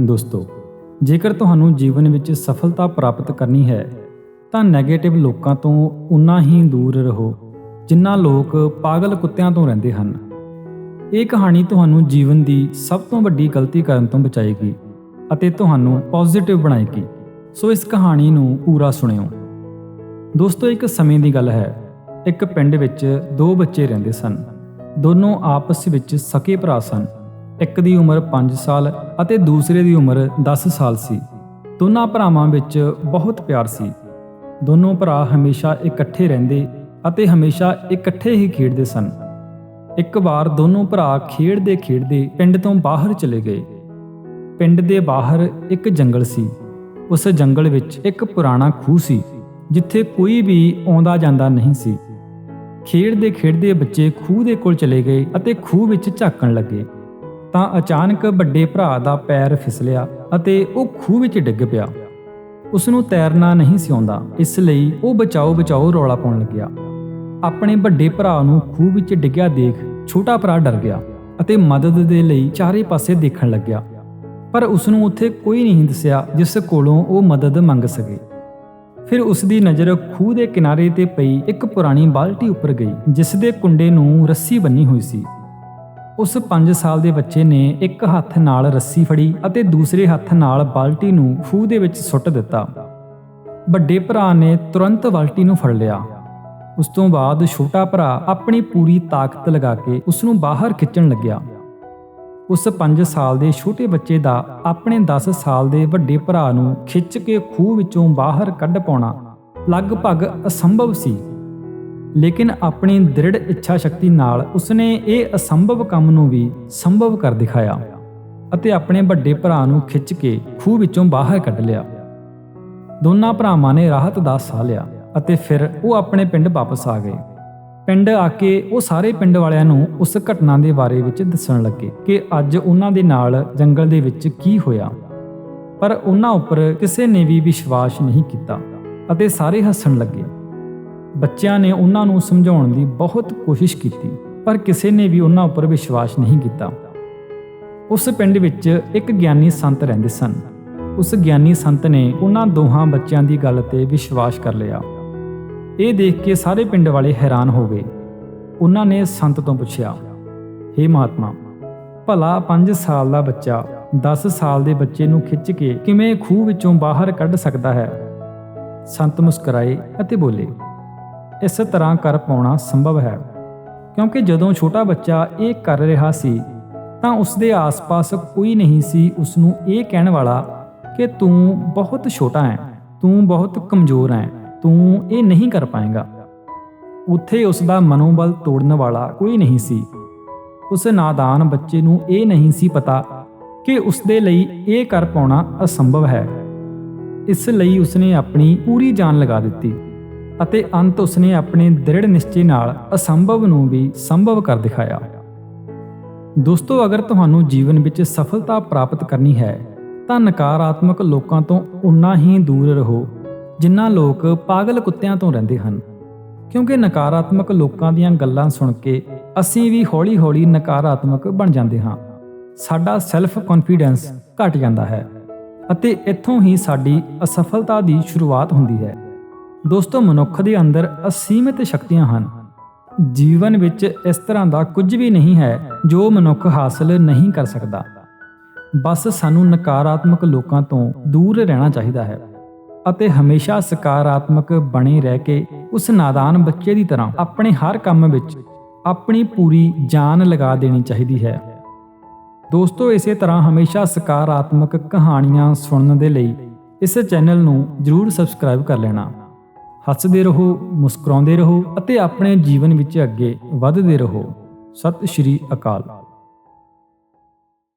ਦੋਸਤੋ, ਜੇਕਰ ਤੁਹਾਨੂੰ ਜੀਵਨ ਵਿੱਚ ਸਫਲਤਾ ਪ੍ਰਾਪਤ ਕਰਨੀ ਹੈ, ਤਾਂ 네ਗੇਟਿਵ ਲੋਕਾਂ ਤੋਂ ਉਨਾ ਹੀ ਦੂਰ ਰਹੋ, ਜਿੰਨਾ ਲੋਕ ਪਾਗਲ ਕੁੱਤਿਆਂ ਤੋਂ ਰਹਿੰਦੇ ਹਨ। ਇਹ ਕਹਾਣੀ ਤੁਹਾਨੂੰ ਜੀਵਨ ਦੀ ਸਭ ਤੋਂ ਵੱਡੀ ਗਲਤੀ ਕਰਨ ਤੋਂ ਬਚਾਏਗੀ ਅਤੇ ਤੁਹਾਨੂੰ ਪੋਜ਼ਿਟਿਵ ਬਣਾਏਗੀ। ਸੋ ਇਸ ਕਹਾਣੀ ਨੂੰ ਪੂਰਾ ਸੁਣਿਓ। ਦੋਸਤੋ, ਇੱਕ ਸਮੇਂ ਦੀ ਗੱਲ ਹੈ। ਇੱਕ ਪਿੰਡ ਵਿੱਚ ਦੋ ਬੱਚੇ ਰਹਿੰਦੇ ਸਨ। ਦੋਨੋਂ ਆਪਸ ਵਿੱਚ ਸਕੇ ਭਰਾ ਸਨ। ਇੱਕ ਦੀ ਉਮਰ 5 ਸਾਲ ਅਤੇ ਦੂਸਰੇ ਦੀ ਉਮਰ 10 ਸਾਲ ਸੀ। ਦੋਨਾਂ ਭਰਾਵਾਂ ਵਿੱਚ ਬਹੁਤ ਪਿਆਰ ਸੀ। ਦੋਨੋਂ ਭਰਾ ਹਮੇਸ਼ਾ ਇਕੱਠੇ ਰਹਿੰਦੇ ਅਤੇ ਹਮੇਸ਼ਾ ਇਕੱਠੇ ਹੀ ਖੇਡਦੇ ਸਨ। ਇੱਕ ਵਾਰ ਦੋਨੋਂ ਭਰਾ ਖੇਡਦੇ ਖੇਡਦੇ ਪਿੰਡ ਤੋਂ ਬਾਹਰ ਚਲੇ ਗਏ। ਪਿੰਡ ਦੇ ਬਾਹਰ ਇੱਕ ਜੰਗਲ ਸੀ। ਉਸ ਜੰਗਲ ਵਿੱਚ ਇੱਕ ਪੁਰਾਣਾ ਖੂਹ ਸੀ, ਜਿੱਥੇ ਕੋਈ ਵੀ ਆਉਂਦਾ ਜਾਂਦਾ ਨਹੀਂ ਸੀ। ਖੇਡਦੇ ਖੇਡਦੇ ਬੱਚੇ ਖੂਹ ਦੇ ਕੋਲ ਚਲੇ ਗਏ ਅਤੇ ਖੂਹ ਵਿੱਚ ਝਾਕਣ ਲੱਗੇ। ਤਾਂ ਅਚਾਨਕ ਵੱਡੇ ਭਰਾ ਦਾ ਪੈਰ ਫਿਸਲਿਆ ਅਤੇ ਉਹ ਖੂਹ ਵਿੱਚ ਡਿੱਗ ਪਿਆ। ਉਸ ਨੂੰ ਤੈਰਨਾ ਨਹੀਂ ਸੀ ਆਉਂਦਾ, ਇਸ ਲਈ ਉਹ ਬਚਾਓ ਬਚਾਓ ਰੌਲਾ ਪਾਉਣ ਲੱਗਿਆ। ਆਪਣੇ ਵੱਡੇ ਭਰਾ ਨੂੰ ਖੂਹ ਵਿੱਚ ਡਿੱਗਿਆ ਦੇਖ ਛੋਟਾ ਭਰਾ ਡਰ ਗਿਆ ਅਤੇ ਮਦਦ ਦੇ ਲਈ ਚਾਰੇ ਪਾਸੇ ਦੇਖਣ ਲੱਗਿਆ। ਪਰ ਉਸ ਨੂੰ ਉੱਥੇ ਕੋਈ ਨਹੀਂ ਦਿਸਿਆ ਜਿਸ ਕੋਲੋਂ ਉਹ ਮਦਦ ਮੰਗ ਸਕੇ। ਫਿਰ ਉਸ ਦੀ ਨਜ਼ਰ ਖੂਹ ਦੇ ਕਿਨਾਰੇ ਤੇ ਪਈ ਇੱਕ ਪੁਰਾਣੀ ਬਾਲਟੀ ਉੱਪਰ ਗਈ ਜਿਸ ਦੇ ਕੁੰਡੇ ਨੂੰ ਰੱਸੀ ਬੰਨੀ ਹੋਈ ਸੀ। ਉਸ 5 ਸਾਲ ਦੇ ਬੱਚੇ ਨੇ ਇੱਕ ਹੱਥ ਨਾਲ ਰੱਸੀ ਫੜੀ ਅਤੇ ਦੂਸਰੇ ਹੱਥ ਨਾਲ ਬਾਲਟੀ ਨੂੰ ਖੂਹ ਦੇ ਵਿੱਚ ਸੁੱਟ ਦਿੱਤਾ। ਵੱਡੇ ਭਰਾ ਨੇ ਤੁਰੰਤ ਬਾਲਟੀ ਨੂੰ ਫੜ ਲਿਆ। ਉਸ ਤੋਂ ਬਾਅਦ ਛੋਟਾ ਭਰਾ ਆਪਣੀ ਪੂਰੀ ਤਾਕਤ ਲਗਾ ਕੇ ਉਸ ਨੂੰ ਬਾਹਰ ਖਿੱਚਣ ਲੱਗਿਆ। ਉਸ 5 ਸਾਲ ਦੇ ਛੋਟੇ ਬੱਚੇ ਦਾ ਆਪਣੇ 10 ਸਾਲ ਦੇ ਵੱਡੇ ਭਰਾ ਨੂੰ ਖਿੱਚ ਕੇ ਖੂਹ ਵਿੱਚੋਂ ਬਾਹਰ ਕੱਢ ਪਾਉਣਾ ਲਗਭਗ ਅਸੰਭਵ ਸੀ। ਲੇਕਿਨ ਆਪਣੀ ਦ੍ਰਿੜ ਇੱਛਾ ਸ਼ਕਤੀ ਨਾਲ ਉਸਨੇ ਇਹ ਅਸੰਭਵ ਕੰਮ ਨੂੰ ਵੀ ਸੰਭਵ ਕਰ ਦਿਖਾਇਆ ਅਤੇ ਆਪਣੇ ਵੱਡੇ ਭਰਾ ਨੂੰ ਖਿੱਚ ਕੇ ਖੂਹ ਵਿੱਚੋਂ ਬਾਹਰ ਕੱਢ ਲਿਆ। ਦੋਨਾਂ ਭਰਾਵਾਂ ਨੇ ਰਾਹਤ ਦਾ ਸਾਹ ਲਿਆ ਅਤੇ ਫਿਰ ਉਹ ਆਪਣੇ ਪਿੰਡ ਵਾਪਸ ਆ ਗਏ। ਪਿੰਡ ਆ ਕੇ ਉਹ ਸਾਰੇ ਪਿੰਡ ਵਾਲਿਆਂ ਨੂੰ ਉਸ ਘਟਨਾ ਦੇ ਬਾਰੇ ਵਿੱਚ ਦੱਸਣ ਲੱਗੇ ਕਿ ਅੱਜ ਉਹਨਾਂ ਦੇ ਨਾਲ ਜੰਗਲ ਦੇ ਵਿੱਚ ਕੀ ਹੋਇਆ। ਪਰ ਉਹਨਾਂ ਉੱਪਰ ਕਿਸੇ ਨੇ ਵੀ ਵਿਸ਼ਵਾਸ ਨਹੀਂ ਕੀਤਾ ਅਤੇ ਸਾਰੇ ਹੱਸਣ ਲੱਗੇ। ਬੱਚਿਆਂ ਨੇ ਉਹਨਾਂ ਨੂੰ ਸਮਝਾਉਣ ਦੀ ਬਹੁਤ ਕੋਸ਼ਿਸ਼ ਕੀਤੀ, ਪਰ ਕਿਸੇ ਨੇ ਵੀ ਉਹਨਾਂ ਉੱਪਰ ਵਿਸ਼ਵਾਸ ਨਹੀਂ ਕੀਤਾ। ਉਸ ਪਿੰਡ ਵਿੱਚ ਇੱਕ ਗਿਆਨੀ ਸੰਤ ਰਹਿੰਦੇ ਸਨ। ਉਸ ਗਿਆਨੀ ਸੰਤ ਨੇ ਉਹਨਾਂ ਦੋਹਾਂ ਬੱਚਿਆਂ ਦੀ ਗੱਲ ਤੇ ਵਿਸ਼ਵਾਸ ਕਰ ਲਿਆ। ਇਹ ਦੇਖ ਕੇ ਸਾਰੇ ਪਿੰਡ ਵਾਲੇ ਹੈਰਾਨ ਹੋ ਗਏ। ਉਹਨਾਂ ਨੇ ਸੰਤ ਤੋਂ ਪੁੱਛਿਆ हे ਮਹਾਤਮਾ, ਭਲਾ 5 ਸਾਲ ਦਾ ਬੱਚਾ 10 ਸਾਲ ਦੇ ਬੱਚੇ ਨੂੰ ਖਿੱਚ ਕੇ ਕਿਵੇਂ ਖੂਹ ਵਿੱਚੋਂ ਬਾਹਰ ਕੱਢ ਸਕਦਾ ਹੈ? ਸੰਤ ਮੁਸਕਰਾਏ ਅਤੇ ਬੋਲੇ ਇਸ ਤਰ੍ਹਾਂ ਕਰ ਪਾਉਣਾ ਸੰਭਵ ਹੈ। ਕਿਉਂਕਿ ਜਦੋਂ ਛੋਟਾ ਬੱਚਾ ਇਹ ਕਰ ਰਿਹਾ ਸੀ, ਤਾਂ ਉਸ ਦੇ ਆਸ-ਪਾਸ ਕੋਈ ਨਹੀਂ ਸੀ ਉਸ ਨੂੰ ਇਹ ਕਹਿਣ ਵਾਲਾ ਕਿ ਤੂੰ ਬਹੁਤ ਛੋਟਾ ਹੈ, ਤੂੰ ਬਹੁਤ ਕਮਜ਼ੋਰ ਹੈ, ਤੂੰ ਇਹ ਨਹੀਂ ਕਰ ਪਾਏਗਾ। ਉੱਥੇ ਉਸ ਦਾ ਮਨੋਬਲ ਤੋੜਨ ਵਾਲਾ ਕੋਈ ਨਹੀਂ ਸੀ। ਉਸ ਨਾਦਾਨ ਬੱਚੇ ਨੂੰ ਇਹ ਨਹੀਂ ਸੀ ਪਤਾ ਕਿ ਉਸ ਦੇ ਲਈ ਇਹ ਕਰ ਪਾਉਣਾ ਅਸੰਭਵ ਹੈ। ਇਸ ਲਈ ਉਸਨੇ ਆਪਣੀ ਪੂਰੀ ਜਾਨ ਲਗਾ ਦਿੱਤੀ। ਅਤੇ ਅੰਤ ਉਸਨੇ ਆਪਣੇ ਦ੍ਰਿੜ ਨਿਸ਼ਚੇ ਨਾਲ ਅਸੰਭਵ ਨੂੰ ਵੀ ਸੰਭਵ ਕਰ ਦਿਖਾਇਆ। ਦੋਸਤੋ, ਅਗਰ ਤੁਹਾਨੂੰ ਜੀਵਨ ਵਿੱਚ ਸਫਲਤਾ ਪ੍ਰਾਪਤ ਕਰਨੀ ਹੈ, ਤਾਂ ਨਕਾਰਾਤਮਕ ਲੋਕਾਂ ਤੋਂ ਉਨਾ ਹੀ ਦੂਰ ਰਹੋ, ਜਿੰਨਾ ਲੋਕ ਪਾਗਲ ਕੁੱਤਿਆਂ ਤੋਂ ਰਹਿੰਦੇ ਹਨ। ਕਿਉਂਕਿ ਨਕਾਰਾਤਮਕ ਲੋਕਾਂ ਦੀਆਂ ਗੱਲਾਂ ਸੁਣ ਕੇ ਅਸੀਂ ਵੀ ਹੌਲੀ-ਹੌਲੀ ਨਕਾਰਾਤਮਕ ਬਣ ਜਾਂਦੇ ਹਾਂ। ਸਾਡਾ ਸੈਲਫ ਕੌਨਫੀਡੈਂਸ ਘਟ ਜਾਂਦਾ ਹੈ ਅਤੇ ਇੱਥੋਂ ਹੀ ਸਾਡੀ ਅਸਫਲਤਾ ਦੀ ਸ਼ੁਰੂਆਤ ਹੁੰਦੀ ਹੈ। ਦੋਸਤੋ, ਮਨੁੱਖ ਦੇ ਅੰਦਰ ਅਸੀਮਿਤ ਸ਼ਕਤੀਆਂ ਹਨ। ਜੀਵਨ ਵਿੱਚ ਇਸ ਤਰ੍ਹਾਂ ਦਾ ਕੁਝ ਵੀ ਨਹੀਂ ਹੈ ਜੋ ਮਨੁੱਖ ਹਾਸਲ ਨਹੀਂ ਕਰ ਸਕਦਾ। ਬਸ ਸਾਨੂੰ ਨਕਾਰਾਤਮਕ ਲੋਕਾਂ ਤੋਂ ਦੂਰ ਰਹਿਣਾ ਚਾਹੀਦਾ ਹੈ ਅਤੇ ਹਮੇਸ਼ਾ ਸਕਾਰਾਤਮਕ ਬਣੇ ਰਹਿ ਕੇ ਉਸ ਨਾਦਾਨ ਬੱਚੇ ਦੀ ਤਰ੍ਹਾਂ ਆਪਣੇ ਹਰ ਕੰਮ ਵਿੱਚ ਆਪਣੀ ਪੂਰੀ ਜਾਨ ਲਗਾ ਦੇਣੀ ਚਾਹੀਦੀ ਹੈ। ਦੋਸਤੋ, ਇਸੇ ਤਰ੍ਹਾਂ ਹਮੇਸ਼ਾ ਸਕਾਰਾਤਮਕ ਕਹਾਣੀਆਂ ਸੁਣਨ ਦੇ ਲਈ ਇਸ ਚੈਨਲ ਨੂੰ ਜਰੂਰ ਸਬਸਕ੍ਰਾਈਬ ਕਰ ਲੈਣਾ। ਹੱਸਦੇ ਰਹੋ ਮੁਸਕਰਾਉਂਦੇ ਰਹੋ ਅਤੇ ਆਪਣੇ ਜੀਵਨ ਵਿੱਚ ਅੱਗੇ ਵਧਦੇ ਰਹੋ। ਸਤਿ ਸ਼੍ਰੀ ਅਕਾਲ।